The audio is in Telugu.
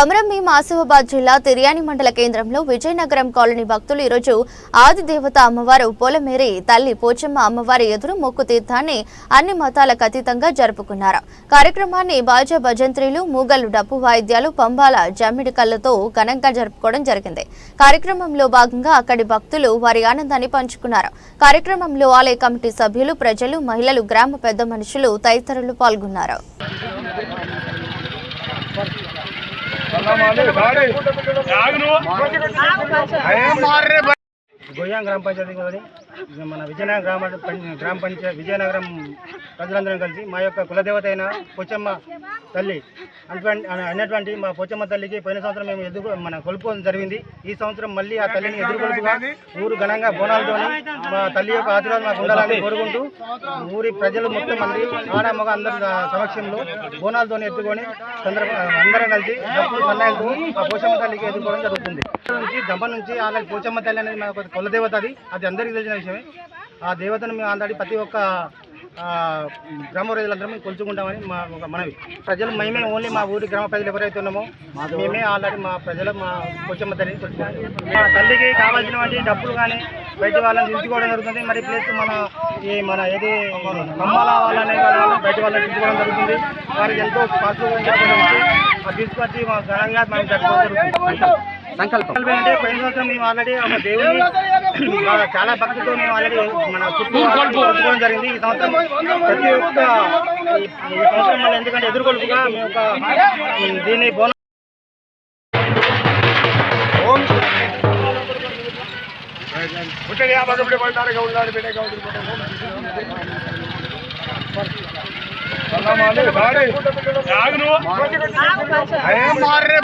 కొమరంభీం ఆసిఫాబాద్ జిల్లా తిర్యాని మండల కేంద్రంలో విజయనగరం కాలనీ భక్తులు ఈరోజు ఆదిదేవత అమ్మవారు పోలమేరి తల్లి పోచమ్మ అమ్మవారి ఎదురు మొక్కు తీర్థాన్ని అన్ని మతాలకు అతీతంగా జరుపుకున్నారు. కార్యక్రమాన్ని బాజా భజంత్రీలు మూగలు డప్పు వాయిద్యాలు పంబాల జమ్మిడి కళ్ళతో ఘనంగా జరుపుకోవడం జరిగింది. కార్యక్రమంలో భాగంగా అక్కడి భక్తులు వారి ఆనందాన్ని పంచుకున్నారు. కార్యక్రమంలో ఆలయ కమిటీ సభ్యులు ప్రజలు మహిళలు గ్రామ పెద్ద మనుషులు తదితరులు పాల్గొన్నారు. గోయాం గ్రామ పంచాయతీ కూడా మన విజయనగరం గ్రామ గ్రామ పంచాయతీ విజయనగరం ప్రజలందరం కలిసి మా యొక్క కులదేవత అయిన పోచమ్మ తల్లి. అన్నటువంటి మా పోచమ్మ తల్లికి పోయిన సంవత్సరం మేము ఎదురు మన కొలుపుకోవడం జరిగింది. ఈ సంవత్సరం మళ్ళీ ఆ తల్లిని ఎదుర్కొలుపుగా ఊరు ఘనంగా బోనాలతోని మా తల్లి యొక్క ఆశీర్వాదం మాకు ఉండాలని కోరుకుంటూ ఊరి ప్రజలు మొత్తం మంది ఆడ మగ అందరి సమక్షంలో బోనాలతోని ఎత్తుకొని సందర్భ అందరం కలిసి డబ్బులు సన్నాయిలతో ఆ పోచమ్మ తల్లికి ఎదుర్కోవడం జరుగుతుంది. నుంచి నుంచి ఆల్రెడీ పోచమ్మ తల్లి అనేది మన కుల దేవత అది. అది అందరికీ తెలిసిన విషయమే ఆ దేవతను మేము ఆల్రెడీ ప్రతి ఒక్క గ్రామ ప్రజలందరం మేము కొలుచుకుంటామని మా ఒక మనవి. ప్రజలు మేమే ఓన్లీ మా ఊరి గ్రామ ప్రజలు ఎవరైతే ఉన్నామో మేమే ఆల్రెడీ మా ప్రజలు మా పోచమ్మ తల్లిని మా తల్లికి కావాల్సినటువంటి డబ్బులు కానీ బయట వాళ్ళని దించుకోవడం జరుగుతుంది. మరి ప్లస్ మన ఈ మన ఏది కమ్మాల వాళ్ళని వాళ్ళని బయట వాళ్ళని దించుకోవడం జరుగుతుంది. వారికి ఎంతో పాజిటివ్ తీసుకొచ్చి మా ఘనంగా మేము జరుపుకోవడం జరుగుతుంది. సంకల్పం అంటే పోయిన సంవత్సరం మేము ఆల్రెడీ ఒక దేవుని చాలా భక్తితో మేము ఆల్రెడీ మన చుట్టూ జరిగింది. ఈ సంవత్సరం ప్రతి ఒక్క ఈ సంవత్సరం మళ్ళీ ఎందుకంటే ఎదుర్కొలుపుగా మేము ఒక దీన్ని బోనం మారే